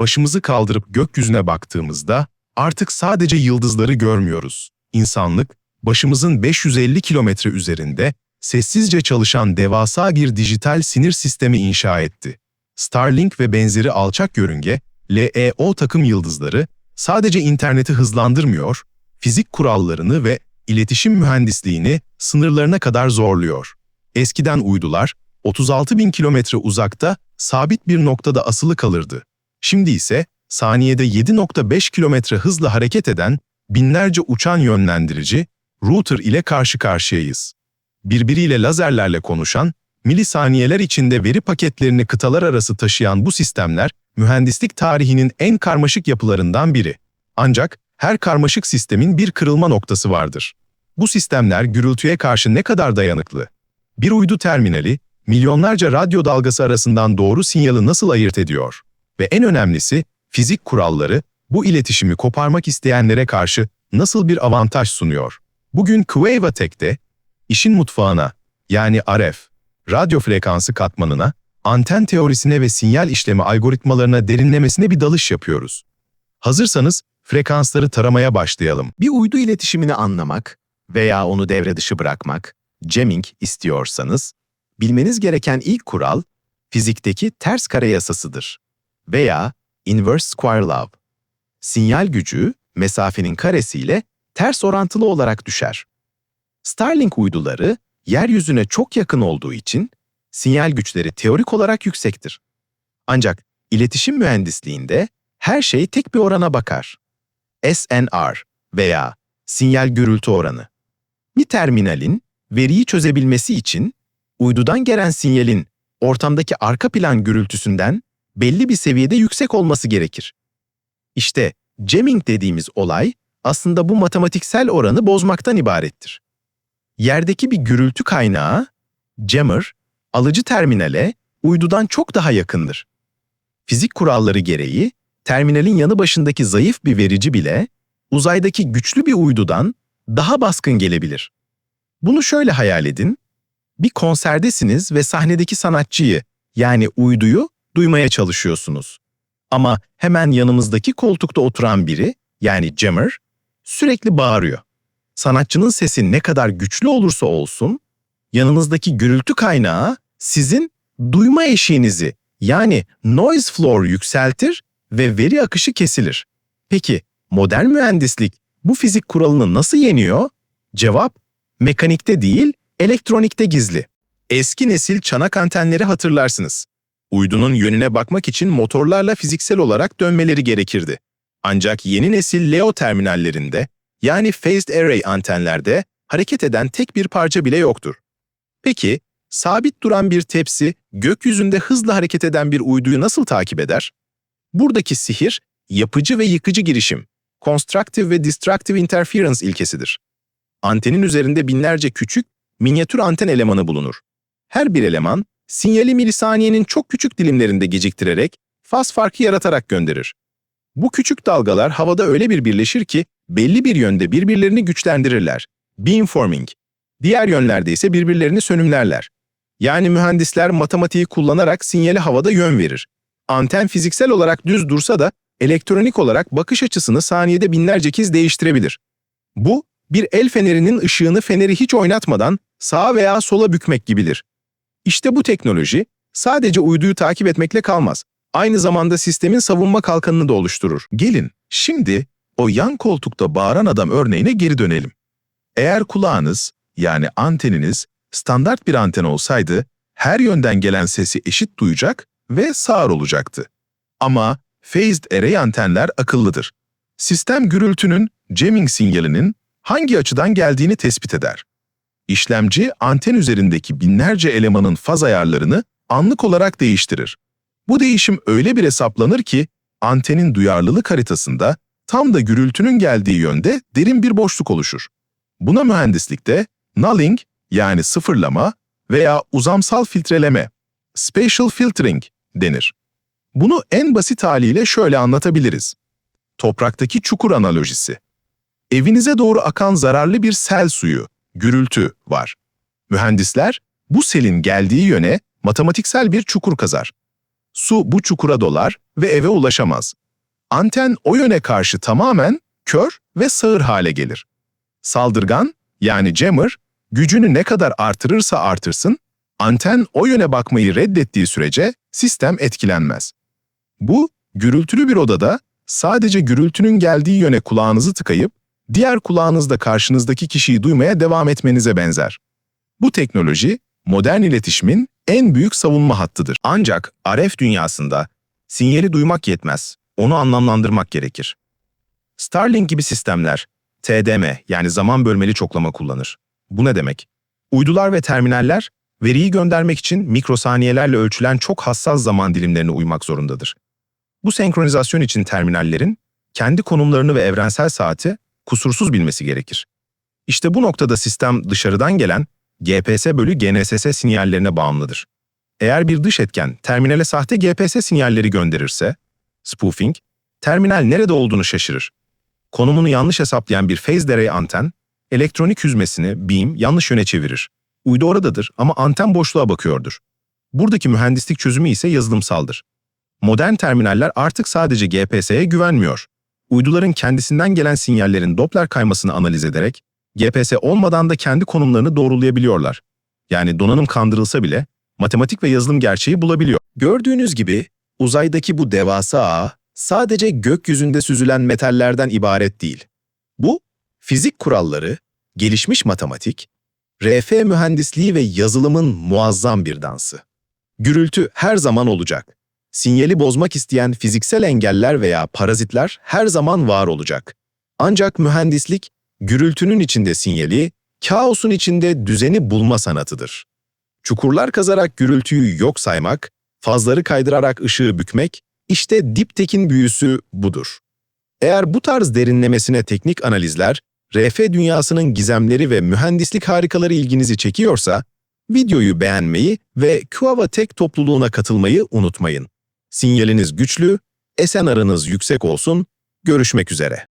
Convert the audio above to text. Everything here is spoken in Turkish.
Başımızı kaldırıp gökyüzüne baktığımızda artık sadece yıldızları görmüyoruz. İnsanlık, başımızın 550 kilometre üzerinde sessizce çalışan devasa bir dijital sinir sistemi inşa etti. Starlink ve benzeri alçak yörünge, LEO takım yıldızları sadece interneti hızlandırmıyor, fizik kurallarını ve iletişim mühendisliğini sınırlarına kadar zorluyor. Eskiden uydular 36 bin kilometre uzakta sabit bir noktada asılı kalırdı. Şimdi ise saniyede 7.5 kilometre hızla hareket eden binlerce uçan yönlendirici, router ile karşı karşıyayız. Birbiriyle lazerlerle konuşan, milisaniyeler içinde veri paketlerini kıtalar arası taşıyan bu sistemler, mühendislik tarihinin en karmaşık yapılarından biri. Ancak her karmaşık sistemin bir kırılma noktası vardır. Bu sistemler gürültüye karşı ne kadar dayanıklı? Bir uydu terminali, milyonlarca radyo dalgası arasından doğru sinyali nasıl ayırt ediyor? Ve en önemlisi, fizik kuralları bu iletişimi koparmak isteyenlere karşı nasıl bir avantaj sunuyor? Bugün Quavatec'te işin mutfağına yani RF, radyo frekansı katmanına, anten teorisine ve sinyal işlemi algoritmalarına derinlemesine bir dalış yapıyoruz. Hazırsanız frekansları taramaya başlayalım. Bir uydu iletişimini anlamak veya onu devre dışı bırakmak, jamming istiyorsanız, bilmeniz gereken ilk kural, fizikteki ters kare yasasıdır veya inverse square law. Sinyal gücü, mesafenin karesiyle ters orantılı olarak düşer. Starlink uyduları, yeryüzüne çok yakın olduğu için, sinyal güçleri teorik olarak yüksektir. Ancak iletişim mühendisliğinde her şey tek bir orana bakar. SNR veya sinyal gürültü oranı. Bir terminalin veriyi çözebilmesi için uydudan gelen sinyalin ortamdaki arka plan gürültüsünden belli bir seviyede yüksek olması gerekir. İşte jamming dediğimiz olay aslında bu matematiksel oranı bozmaktan ibarettir. Yerdeki bir gürültü kaynağı, jammer, alıcı terminale uydudan çok daha yakındır. Fizik kuralları gereği terminalin yanı başındaki zayıf bir verici bile uzaydaki güçlü bir uydudan daha baskın gelebilir. Bunu şöyle hayal edin. Bir konserdesiniz ve sahnedeki sanatçıyı yani uyduyu duymaya çalışıyorsunuz. Ama hemen yanımızdaki koltukta oturan biri yani jammer sürekli bağırıyor. Sanatçının sesi ne kadar güçlü olursa olsun yanınızdaki gürültü kaynağı sizin duyma eşiğinizi yani noise floor yükseltir ve veri akışı kesilir. Peki modern mühendislik bu fizik kuralını nasıl yeniyor? Cevap mekanikte değil, elektronikte gizli. Eski nesil çanak antenleri hatırlarsınız. Uydunun yönüne bakmak için motorlarla fiziksel olarak dönmeleri gerekirdi. Ancak yeni nesil LEO terminallerinde, yani Phased Array antenlerde hareket eden tek bir parça bile yoktur. Peki, sabit duran bir tepsi gökyüzünde hızla hareket eden bir uyduyu nasıl takip eder? Buradaki sihir, yapıcı ve yıkıcı girişim, constructive ve destructive interference ilkesidir. Antenin üzerinde binlerce küçük, minyatür anten elemanı bulunur. Her bir eleman, sinyali milisaniyenin çok küçük dilimlerinde geciktirerek, faz farkı yaratarak gönderir. Bu küçük dalgalar havada öyle bir birleşir ki, belli bir yönde birbirlerini güçlendirirler. Beamforming. Diğer yönlerde ise birbirlerini sönümlerler. Yani mühendisler matematiği kullanarak sinyali havada yön verir. Anten fiziksel olarak düz dursa da elektronik olarak bakış açısını saniyede binlerce kez değiştirebilir. Bu, bir el fenerinin ışığını feneri hiç oynatmadan sağa veya sola bükmek gibidir. İşte bu teknoloji sadece uyduyu takip etmekle kalmaz. Aynı zamanda sistemin savunma kalkanını da oluşturur. Gelin, şimdi o yan koltukta bağıran adam örneğine geri dönelim. Eğer kulağınız, yani anteniniz, standart bir anten olsaydı, her yönden gelen sesi eşit duyacak ve sağır olacaktı. Ama phased array antenler akıllıdır. Sistem gürültünün, jamming sinyalinin hangi açıdan geldiğini tespit eder. İşlemci anten üzerindeki binlerce elemanın faz ayarlarını anlık olarak değiştirir. Bu değişim öyle bir hesaplanır ki antenin duyarlılık haritasında tam da gürültünün geldiği yönde derin bir boşluk oluşur. Buna mühendislikte nulling yani sıfırlama veya uzamsal filtreleme, spatial filtering denir. Bunu en basit haliyle şöyle anlatabiliriz. Topraktaki çukur analojisi. Evinize doğru akan zararlı bir sel suyu, gürültü var. Mühendisler bu selin geldiği yöne matematiksel bir çukur kazar. su bu çukura dolar ve eve ulaşamaz. Anten o yöne karşı tamamen kör ve sağır hale gelir. Saldırgan yani jammer gücünü ne kadar artırırsa artırsın, anten o yöne bakmayı reddettiği sürece sistem etkilenmez. Bu, gürültülü bir odada sadece gürültünün geldiği yöne kulağınızı tıkayıp, diğer kulağınızda karşınızdaki kişiyi duymaya devam etmenize benzer. Bu teknoloji, modern iletişimin en büyük savunma hattıdır. Ancak RF dünyasında sinyali duymak yetmez, onu anlamlandırmak gerekir. Starlink gibi sistemler TDM yani zaman bölmeli çoklama kullanır. Bu ne demek? Uydular ve terminaller veriyi göndermek için mikrosaniyelerle ölçülen çok hassas zaman dilimlerine uymak zorundadır. Bu senkronizasyon için terminallerin kendi konumlarını ve evrensel saati kusursuz bilmesi gerekir. İşte bu noktada sistem dışarıdan gelen GPS bölü GNSS sinyallerine bağımlıdır. Eğer bir dış etken terminale sahte GPS sinyalleri gönderirse, spoofing, terminal nerede olduğunu şaşırır. Konumunu yanlış hesaplayan bir phased array anten, elektronik hüzmesini, beam, yanlış yöne çevirir. Uydu oradadır ama anten boşluğa bakıyordur. Buradaki mühendislik çözümü ise yazılımsaldır. Modern terminaller artık sadece GPS'ye güvenmiyor. Uyduların kendisinden gelen sinyallerin Doppler kaymasını analiz ederek, GPS olmadan da kendi konumlarını doğrulayabiliyorlar. Yani donanım kandırılsa bile matematik ve yazılım gerçeği bulabiliyor. Gördüğünüz gibi uzaydaki bu devasa ağ sadece gökyüzünde süzülen metallerden ibaret değil. Bu fizik kuralları, gelişmiş matematik, RF mühendisliği ve yazılımın muazzam bir dansı. Gürültü her zaman olacak. Sinyali bozmak isteyen fiziksel engeller veya parazitler her zaman var olacak. Ancak mühendislik, gürültünün içinde sinyali, kaosun içinde düzeni bulma sanatıdır. Çukurlar kazarak gürültüyü yok saymak, fazları kaydırarak ışığı bükmek, işte diptekin büyüsü budur. Eğer bu tarz derinlemesine teknik analizler, RF dünyasının gizemleri ve mühendislik harikaları ilginizi çekiyorsa, videoyu beğenmeyi ve Kuava Tek topluluğuna katılmayı unutmayın. Sinyaliniz güçlü, esen aranız yüksek olsun, görüşmek üzere.